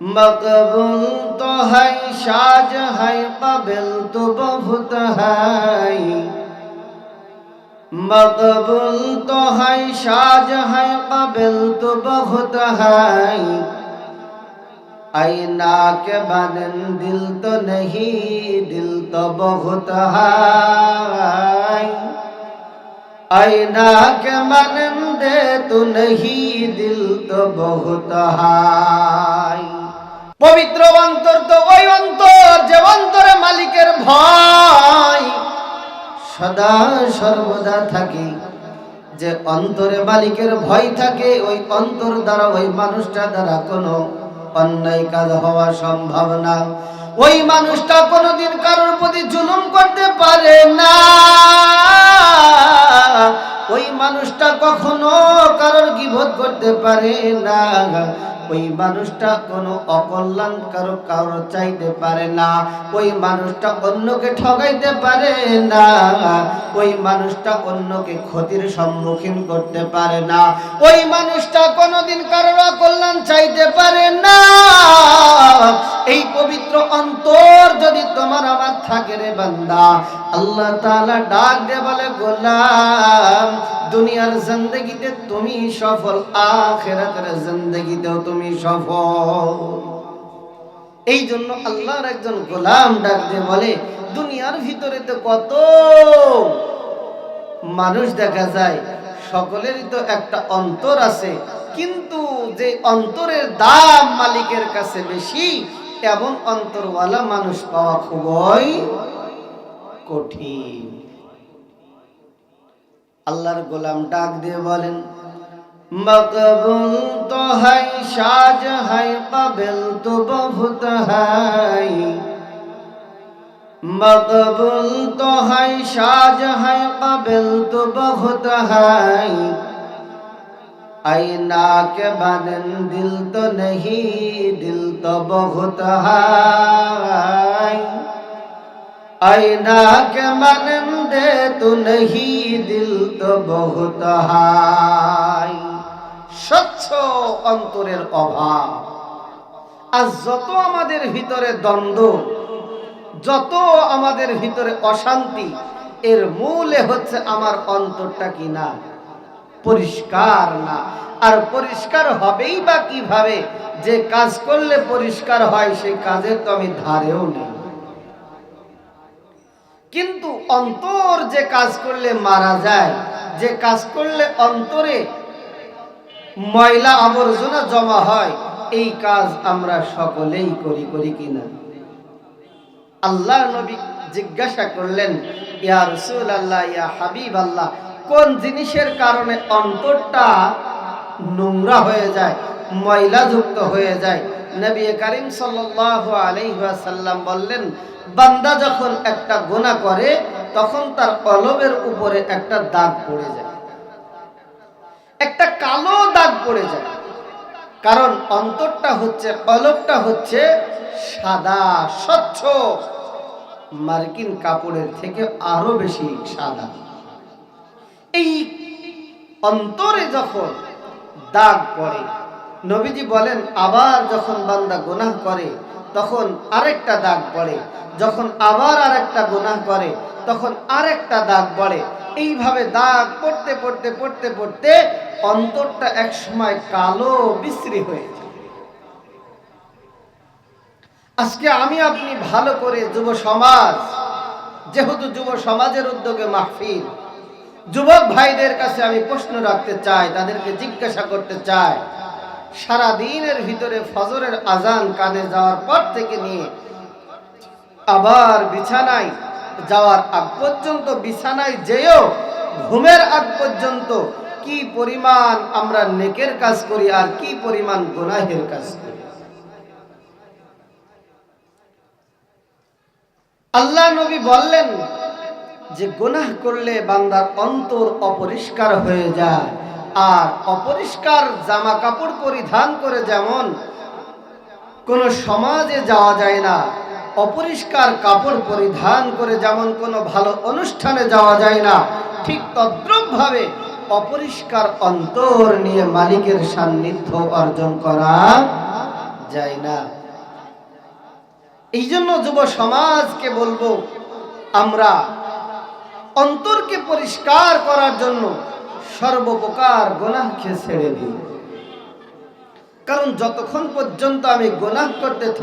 مقبول تو ہے شاج ہے قبل تو بہت ہے مقبول تو ہے شاج ہے قبل تو بہت ہے آئینہ کے بنن دل تو نہیں دل تو بہت ہے آئینہ کے منن دے تو نہیں دل تو بہت ہے ভয়। সদা সর্বদা থাকে। যে অন্তরে মালিকের ভয় থাকে, ওই অন্তর দ্বারা ওই মানুষটা দ্বারা কোনো অন্যায় কাজ হওয়া সম্ভব না। ওই মানুষটা কোনোদিন কারোর প্রতি জুলুম করতে পারে না। ওই মানুষটা কখনো কারোর গিবোধ করতে পারে না। ওই মানুষটা কোনো অকল্যাণ কারও চাইতে পারে না। ওই মানুষটা অন্যকে ঠগাইতে পারে না। ওই মানুষটা অন্যকে ক্ষতির সম্মুখীন করতে পারে না। ওই মানুষটা কোনোদিন কারোর অকল্যাণ চাইতে পারে না। এই পবিত্র অন্তর যদি তোমার আমার থাকে রে বান্দা। আল্লাহ তাআলা ডাক দে বলে, গোলাম, দুনিয়ার জিন্দগিতে তুমি সফল, আখেরাতের জিন্দগিতেও তুমি সফল। এই জন্য আল্লাহর একজন গোলাম ডাক দিয়ে বলে, দুনিয়ার ভিতরে তো কত মানুষ দেখা যায়, সকলেরই তো একটা অন্তর আছে, কিন্তু যে অন্তরের দাম মালিকের কাছে বেশি এবং অন্তরওয়ালা মানুষ পাওয়া খুবই কঠিন। আল্লাহর গোলাম ডাক দিয়ে বলেন, মকবুল তো হাই, সাজ হাই পাবেল তো বহুত হাই। মকবুল তো হাই, সাজ হাই পাবেল তো বহুত হাই। आईना के बनन दिल तो नहीं दिल तो बहुत है आईना के मनन दे तो नहीं दिल तो बहुत है স্বচ্ছ অন্তরের অভাব আর যত আমাদের ভিতরে দ্বন্দ্ব যত আমাদের ভিতরে অশান্তি এর মূলে হচ্ছে আমার অন্তরটা কি না পরিষ্কার না। আর পরিষ্কার হবেই বা কীভাবে? যে কাজ করলে পরিষ্কার হয় সেই কাজের তো আমি ধারেও নেই। কিন্তু অন্তর যে কাজ করলে মারা যায়, যে কাজ করলে অন্তরে ময়লা আবর্জনা জমা হয়, এই কাজ আমরা সকলেই করি করি কিনা আল্লাহ নবী জিজ্ঞাসা করলেন, ইয়া রসুল আল্লাহ ইয়া হাবিব আল্লাহ কোন জিনিসের কারণে অন্তরটা নোংরা হয়ে যায় ময়লা যুক্ত হয়ে যায়? নবী করিম ওয়াসাল্লাম বললেন, বান্দা যখন একটা গোনা করে, তখন তার কলবের উপরে একটা দাগ পড়ে যায়। একটা কালো দাগ পড়ে যায়। কারণ অন্তরটা হচ্ছে কলবটা হচ্ছে সাদা, স্বচ্ছ। মার্কিন কাপড়ের থেকে আরও বেশি সাদা। এই অন্তরে যখন দাগ পড়ে, নবীজি বলেন, আবার যখন বান্দা গুনাহ করে, তখন আরেকটা দাগ পড়ে। যখন আবার আরেকটা গুনাহ করে, তখন আরেকটা দাগ পড়ে। এইভাবে দাগ পড়তে পড়তে পড়তে পড়তে অন্তরটা এক সময় কালো, বিশ্রী হয়ে আজকে আমি আপনি ভালো করে যুব সমাজ, যেহেতু যুব সমাজের উদ্যোগে মাহফিল যুবক ভাইদের কাছে আমি প্রশ্ন রাখতে চাই, তাদেরকে জিজ্ঞাসা করতে চাই। সারা দিনের ভিতরে ফজরের আজান কানে যাওয়ার পর থেকে নিয়ে আবার বিছানায় যাওয়ার আগ পর্যন্ত, বিছানায় যেও ঘুমের আগ পর্যন্ত কি পরিমাণ আমরা নেকের কাজ করি আর কি পরিমাণ গুনাহের কাজ করি। আল্লাহ নবী বললেন যে গুনাহ করলে বান্দার অন্তর অপরিষ্কার হয়ে যায়। আর অপরিষ্কার জামা কাপড় পরিধান করে যেমন কোন সমাজে যাওয়া যায় না, অপরিষ্কার কাপড় পরিধান করে যেমন কোনো ভালো অনুষ্ঠানে যাওয়া যায় না, ঠিক তদ্রুপভাবে অপরিষ্কার অন্তর নিয়ে মালিকের সান্নিধ্য অর্জন করা যায় না। এই জন্য যুব সমাজকে বলব, আমরা অন্তরকে পরিষ্কার করার জন্য সর্বপ্রকার গোনাহকে ছেড়ে দিই। কারণ যতক্ষণ পর্যন্ত আমি গোনাহ করতে থাকি